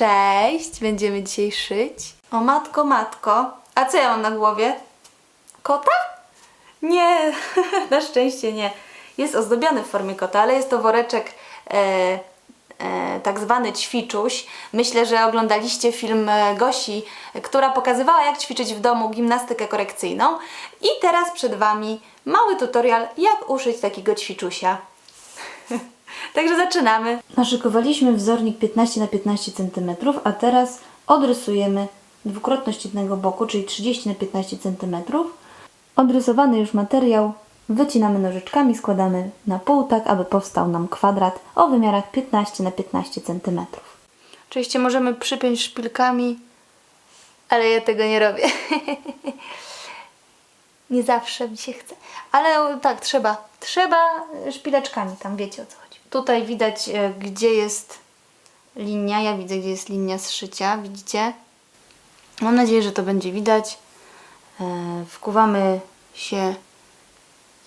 Cześć, będziemy dzisiaj szyć. O matko, matko. A co ja mam na głowie? Kota? Nie, na szczęście nie. Jest ozdobiony w formie kota, ale jest to woreczek e, e, tak zwany ćwiczuś. Myślę, że oglądaliście film e, Gosi, która pokazywała jak ćwiczyć w domu gimnastykę korekcyjną. I teraz przed Wami mały tutorial jak uszyć takiego ćwiczusia. Także zaczynamy. Naszykowaliśmy wzornik 15 na 15 cm, a teraz odrysujemy dwukrotność jednego boku, czyli 30 na 15 cm. Odrysowany już materiał wycinamy nożyczkami, składamy na pół, tak aby powstał nam kwadrat o wymiarach 15 na 15 cm. Oczywiście możemy przypiąć szpilkami, ale ja tego nie robię. nie zawsze mi się chce. Ale tak, trzeba. Trzeba szpileczkami, tam wiecie o co chodzi. Tutaj widać, e, gdzie jest linia. Ja widzę, gdzie jest linia zszycia. Widzicie? Mam nadzieję, że to będzie widać. E, Wkuwamy się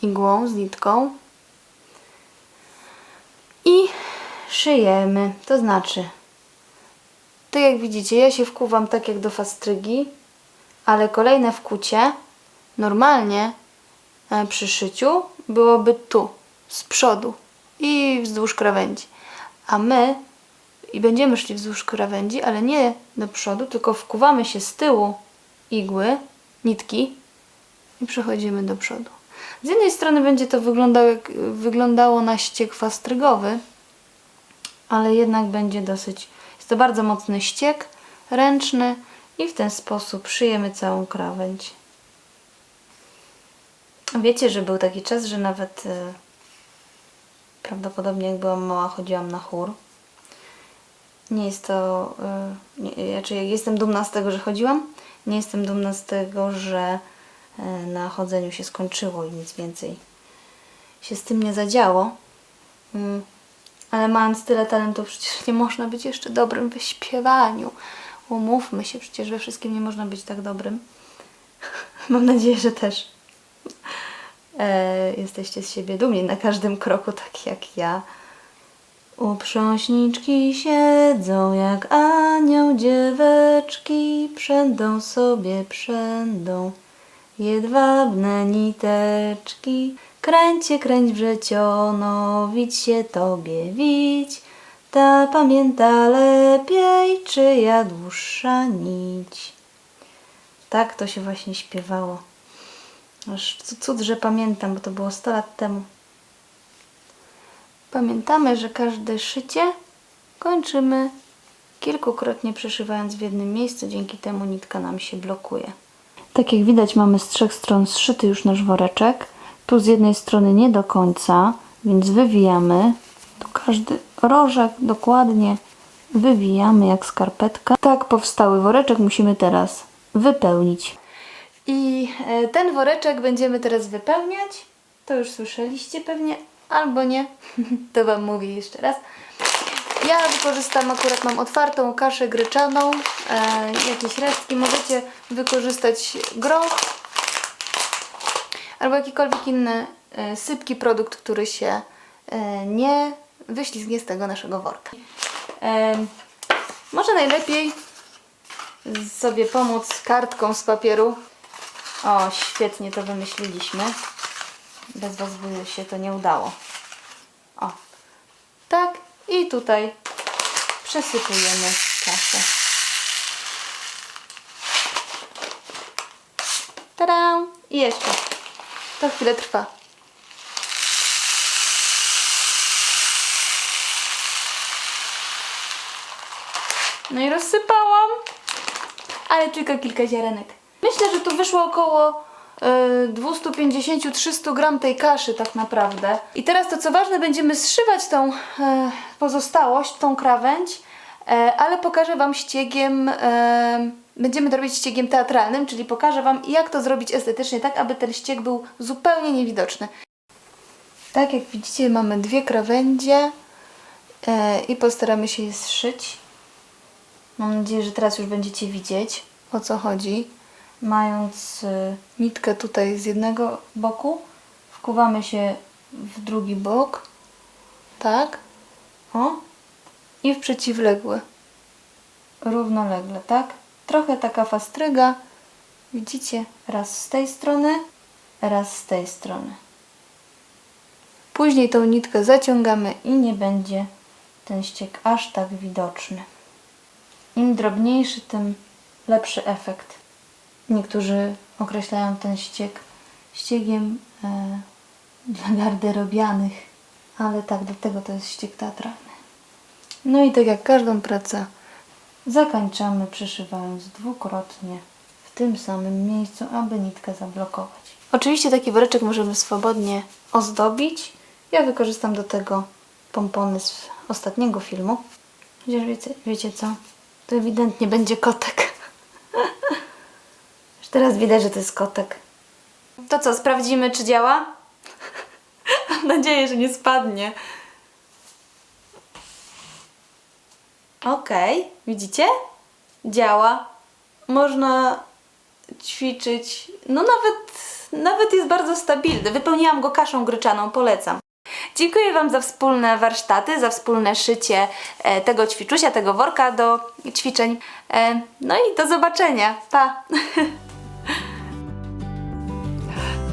igłą z nitką i szyjemy. To znaczy, tak jak widzicie, ja się wkuwam tak jak do fastrygi, ale kolejne wkucie normalnie e, przy szyciu byłoby tu, z przodu i wzdłuż krawędzi. A my i będziemy szli wzdłuż krawędzi, ale nie do przodu, tylko wkuwamy się z tyłu igły, nitki i przechodzimy do przodu. Z jednej strony będzie to wyglądało, jak, wyglądało na ściek fastrygowy, ale jednak będzie dosyć. Jest to bardzo mocny ściek, ręczny i w ten sposób szyjemy całą krawędź. Wiecie, że był taki czas, że nawet e, prawdopodobnie jak byłam mała, chodziłam na chór. Nie jest to. e, Nie, znaczy, jestem dumna z tego, że chodziłam. Nie jestem dumna z tego, że e, na chodzeniu się skończyło i nic więcej się z tym nie zadziało. Mm. Ale mając tyle talentu, przecież nie można być jeszcze dobrym w śpiewaniu. Umówmy się, przecież we wszystkim nie można być tak dobrym. Mam nadzieję, że też jesteście z siebie dumni na każdym kroku, tak jak ja. Uprząśniczki siedzą jak anioł dzieweczki, przędą sobie przędą jedwabne niteczki. Kręcie, kręć wrzeciono, widź się tobie widź, ta pamięta lepiej, czyja dłuższa nić. Tak to się właśnie śpiewało. Aż cud, że pamiętam, bo to było 100 lat temu. Pamiętamy, że każde szycie kończymy kilkukrotnie przeszywając w jednym miejscu, dzięki temu nitka nam się blokuje. Tak jak widać mamy z trzech stron zszyty już nasz woreczek. Tu z jednej strony nie do końca, więc wywijamy. Tu każdy rożek dokładnie wywijamy jak skarpetka. Tak powstały woreczek musimy teraz wypełnić. I e, ten woreczek będziemy teraz wypełniać. To już słyszeliście pewnie, albo nie. to Wam mówię jeszcze raz. Ja wykorzystam, akurat mam otwartą kaszę gryczaną, e, jakieś resztki. Możecie wykorzystać groch albo jakikolwiek inny e, sypki produkt, który się e, nie wyślizgnie z tego naszego worka. E, może najlepiej sobie pomóc kartką z papieru. O, świetnie to wymyśliliśmy. Bez Was by się to nie udało. O, tak i tutaj przesypujemy kaszę. Tada! I jeszcze. To chwilę trwa. No i rozsypałam, ale tylko kilka ziarenek. Myślę, że tu wyszło około e, 250-300 gram tej kaszy tak naprawdę. I teraz to co ważne, będziemy zszywać tą e, pozostałość, tą krawędź, e, ale pokażę Wam ściegiem, e, będziemy to robić ściegiem teatralnym, czyli pokażę Wam jak to zrobić estetycznie, tak aby ten ścieg był zupełnie niewidoczny. Tak jak widzicie mamy dwie krawędzie e, i postaramy się je zszyć. Mam nadzieję, że teraz już będziecie widzieć o co chodzi. Mając y, nitkę tutaj z jednego boku, wkuwamy się w drugi bok, tak, o, i w przeciwległy. równolegle, tak? Trochę taka fastryga. Widzicie? Raz z tej strony, raz z tej strony. Później tą nitkę zaciągamy i nie będzie ten ściek aż tak widoczny. Im drobniejszy, tym lepszy efekt. Niektórzy określają ten ściek ściegiem e, dla garderobianych, ale tak, do tego to jest ściek teatralny. No i tak jak każdą pracę zakończamy przyszywając dwukrotnie w tym samym miejscu, aby nitkę zablokować. Oczywiście taki woreczek możemy swobodnie ozdobić. Ja wykorzystam do tego pompony z ostatniego filmu. Chociaż wiecie, wiecie co? To ewidentnie będzie kotek. Teraz widać, że to jest kotek. To co, sprawdzimy czy działa? Mam nadzieję, że nie spadnie. Okej, widzicie? Działa. Można ćwiczyć. No nawet, nawet jest bardzo stabilny. Wypełniłam go kaszą gryczaną, polecam. Dziękuję Wam za wspólne warsztaty, za wspólne szycie e, tego ćwiczusia, tego worka do ćwiczeń. E, no i do zobaczenia. Pa!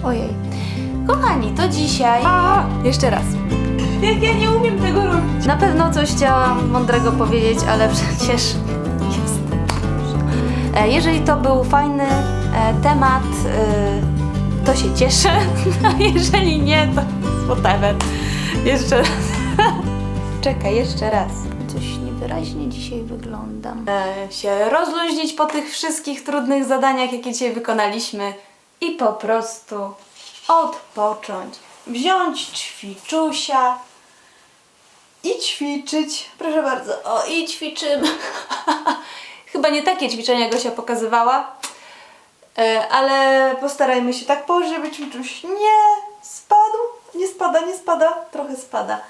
Ojej. Kochani, to dzisiaj... Jeszcze raz. Jak ja nie umiem tego robić. Na pewno coś chciałam mądrego powiedzieć, ale przecież jest. E, Jeżeli to był fajny e, temat, e, to się cieszę. A jeżeli nie, to whatever. Jeszcze raz. Czekaj, jeszcze raz. Coś niewyraźnie dzisiaj wyglądam. E, się rozluźnić po tych wszystkich trudnych zadaniach, jakie dzisiaj wykonaliśmy i po prostu odpocząć. Wziąć ćwiczusia i ćwiczyć. Proszę bardzo. O, i ćwiczymy. Chyba nie takie ćwiczenia Gosia pokazywała, e, ale postarajmy się tak położyć, żeby ćwiczuś nie spadł. Nie spada, nie spada. Trochę spada.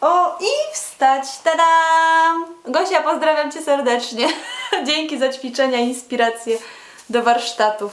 O, i wstać. Tadam! Gosia, pozdrawiam Cię serdecznie. Dzięki za ćwiczenia, inspiracje do warsztatów.